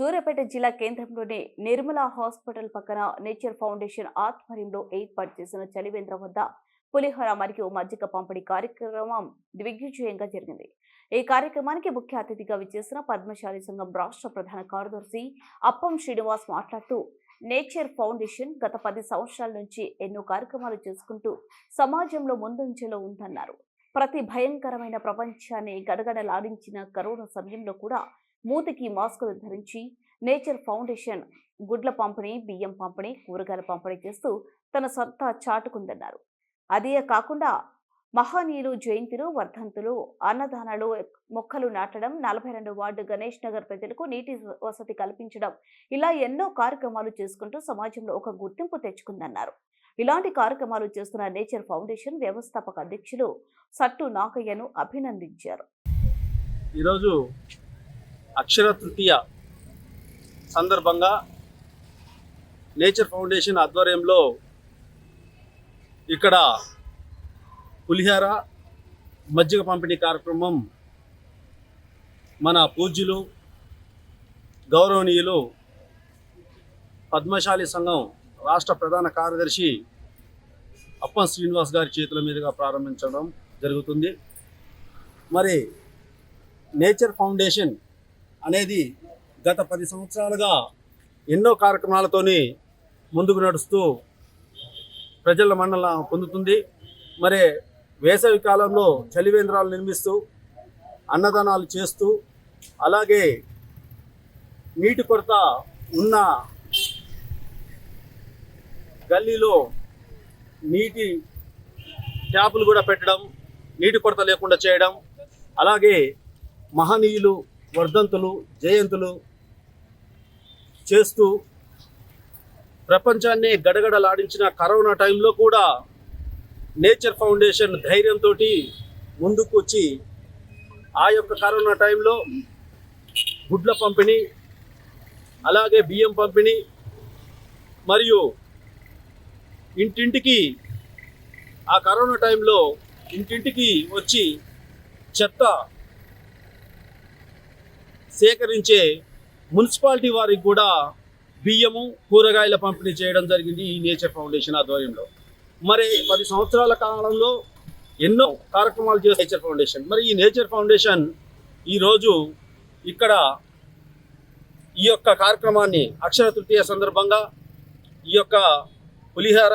సూర్యాపేట జిల్లా కేంద్రంలోని నిర్మలా హాస్పిటల్ పక్కన నేచర్ ఫౌండేషన్ ఆధ్వర్యంలో ఏర్పాటు చేసిన చలివేంద్ర వద్ద పులిహోర మరియు మజ్జిగ పంపిణీ కార్యక్రమం దిగ్విజయంగా జరిగింది. ఈ కార్యక్రమానికి ముఖ్య అతిథిగా విచ్చేసిన పద్మశాలి సంఘం రాష్ట్ర ప్రధాన కార్యదర్శి అప్పం శ్రీనివాస్ మాట్లాడుతూ నేచర్ ఫౌండేషన్ గత పది సంవత్సరాల నుంచి ఎన్నో కార్యక్రమాలు చేసుకుంటూ సమాజంలో ముందంజలో ఉందన్నారు. ప్రతి భయంకరమైన ప్రపంచాన్ని గడగడలాడించిన కరోనా సమయంలో కూడా మూతికి మాస్కులు ధరించి నేచర్ ఫౌండేషన్ గుడ్ల పంపిణీ బియ్యం పంపిణీ కూరగాయల పంపిణీ చేస్తూ తన సొంత చాటుకుందన్నారు. అదే కాకుండా మహనీయులు జయంతులు వర్ధంతులు అన్నదానాలు మొక్కలు నాటడం నలభై రెండు వార్డు గణేష్ నగర్ ప్రజలకు నీటి వసతి కల్పించడం ఇలా ఎన్నో కార్యక్రమాలు చేసుకుంటూ సమాజంలో ఒక గుర్తింపు తెచ్చుకుందన్నారు. ఇలాంటి కార్యక్రమాలు చేస్తున్న నేచర్ ఫౌండేషన్ వ్యవస్థాపక అధ్యక్షులు సట్టు నాగయ్యను అభినందించారు. ఈరోజు అక్షర తృతీయ సందర్భంగా నేచర్ ఫౌండేషన్ ఆధ్వర్యంలో ఇక్కడ పులిహార మజ్జిగ పంపిణీ కార్యక్రమం మన పూజ్యులు గౌరవనీయులు పద్మశాలి సంఘం రాష్ట్ర ప్రధాన కార్యదర్శి అప్పం శ్రీనివాస్ గారి చేతుల మీదుగా ప్రారంభించడం జరుగుతుంది. మరి నేచర్ ఫౌండేషన్ అనేది గత పది సంవత్సరాలుగా ఎన్నో కార్యక్రమాలతోని ముందుకు నడుస్తూ ప్రజల మన్నల పొందుతుంది. మరి వేసవి కాలంలో చలివేంద్రాలు నిర్మిస్తూ అన్నదానాలు చేస్తూ అలాగే నీటి కొరత ఉన్న గల్లీలో నీటి ట్యాపులు కూడా పెట్టడం నీటి కొరత లేకుండా చేయడం అలాగే మహనీయులు వర్ధంతులు జయంతులు చేస్తూ ప్రపంచాన్ని గడగడలాడించిన కరోనా టైంలో కూడా నేచర్ ఫౌండేషన్ ధైర్యంతో ముందుకు వచ్చి ఆ యొక్క కరోనా టైంలో గుడ్ల పంపిణీ అలాగే బియ్యం పంపిణీ మరియు ఇంటింటికి ఆ కరోనా టైంలో ఇంటింటికి వచ్చి చెత్త సేకరించే మున్సిపాలిటీ వారికి కూడా బియ్యము కూరగాయల పంపిణీ చేయడం జరిగింది ఈ నేచర్ ఫౌండేషన్ ఆధ్వర్యంలో. మరి పది సంవత్సరాల కాలంలో ఎన్నో కార్యక్రమాలు చేసే నేచర్ ఫౌండేషన్. మరి ఈ నేచర్ ఫౌండేషన్ ఈరోజు ఇక్కడ ఈ యొక్క కార్యక్రమాన్ని అక్షర తృతీయ సందర్భంగా ఈ యొక్క పులిహార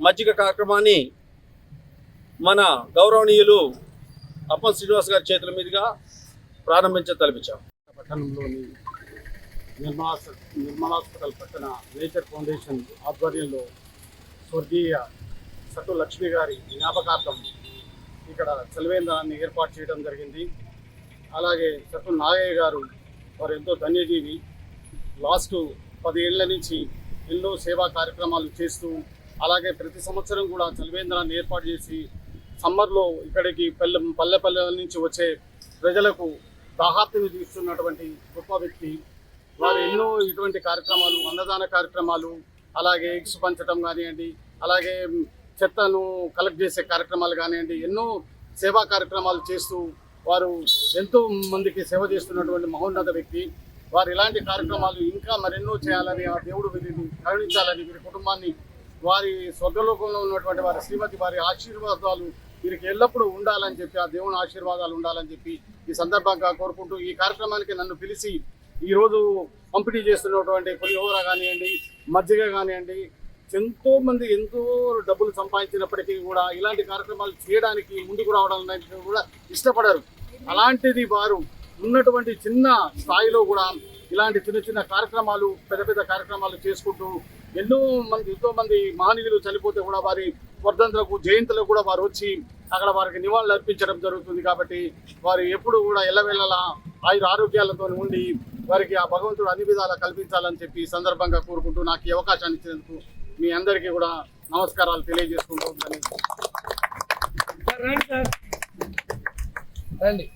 మజ్జిగ కార్యక్రమాన్ని మన గౌరవనీయులు అప్పన్ శ్రీనివాస్ గారి చేతుల మీదుగా ప్రారంభించ తలపించాం. పట్టణంలోని నిర్మలా నిర్మలా హాస్పిటల్ పక్కన నేచర్ ఫౌండేషన్ ఆధ్వర్యంలో స్వర్గీయ సటు లక్ష్మి గారి జ్ఞాపకార్థం ఇక్కడ చలివేంద్రాన్ని ఏర్పాటు చేయడం జరిగింది. అలాగే సటు నాగయ్య గారు వారు ఎంతో ధన్యజీవి. లాస్ట్ పదేళ్ళ నుంచి ఎన్నో సేవా కార్యక్రమాలు చేస్తూ అలాగే ప్రతి సంవత్సరం కూడా చలివేంద్రాన్ని ఏర్పాటు చేసి సమ్మర్లో ఇక్కడికి పల్లె పల్లె పల్లెల నుంచి వచ్చే ప్రజలకు దాహార్తిని తీస్తున్నటువంటి గొప్ప వ్యక్తి. వారు ఎన్నో ఇటువంటి కార్యక్రమాలు అన్నదాన కార్యక్రమాలు అలాగే ఎగ్స్ పంచడం కానివ్వండి అలాగే చెత్తను కలెక్ట్ చేసే కార్యక్రమాలు కానివ్వండి ఎన్నో సేవా కార్యక్రమాలు చేస్తూ వారు ఎంతో మందికి సేవ చేస్తున్నటువంటి మహోన్నత వ్యక్తి. వారు ఇలాంటి కార్యక్రమాలు ఇంకా మరెన్నో చేయాలని ఆ దేవుడు వీరిని కరుణించాలని వీరి కుటుంబాన్ని వారి స్వర్గలోకంలో ఉన్నటువంటి వారి శ్రీమతి వారి ఆశీర్వాదాలు వీరికి ఎల్లప్పుడూ ఉండాలని చెప్పి ఆ దేవుని ఆశీర్వాదాలు ఉండాలని చెప్పి ఈ సందర్భంగా కోరుకుంటూ ఈ కార్యక్రమానికి నన్ను పిలిచి ఈరోజు పంపిణీ చేస్తున్నటువంటి పులిహోర కానివ్వండి మజ్జిగ కానివ్వండి ఎంతో మంది ఎంతో డబ్బులు సంపాదించినప్పటికీ కూడా ఇలాంటి కార్యక్రమాలు చేయడానికి ముందుకు రావడం అనేది కూడా ఇష్టపడరు. అలాంటిది వారు ఉన్నటువంటి చిన్న స్థాయిలో కూడా ఇలాంటి చిన్న చిన్న కార్యక్రమాలు పెద్ద పెద్ద కార్యక్రమాలు చేసుకుంటూ ఎన్నో మంది ఎంతో మంది మహనీయులు చనిపోతే కూడా వారి వర్ధంతులకు జయంతులకు కూడా వారు వచ్చి అక్కడ వారికి నివాళులు అర్పించడం జరుగుతుంది కాబట్టి వారు ఎప్పుడు కూడా ఎల్లవెల్లలా ఆయుర ఆరోగ్యాలతో ఉండి వారికి ఆ భగవంతుడు అన్ని విధాలా కల్పించాలని చెప్పి సందర్భంగా కోరుకుంటూ నాకు ఈ అవకాశాన్ని ఇచ్చినందుకు మీ అందరికీ కూడా నమస్కారాలు తెలియజేసుకుంటూ రండి.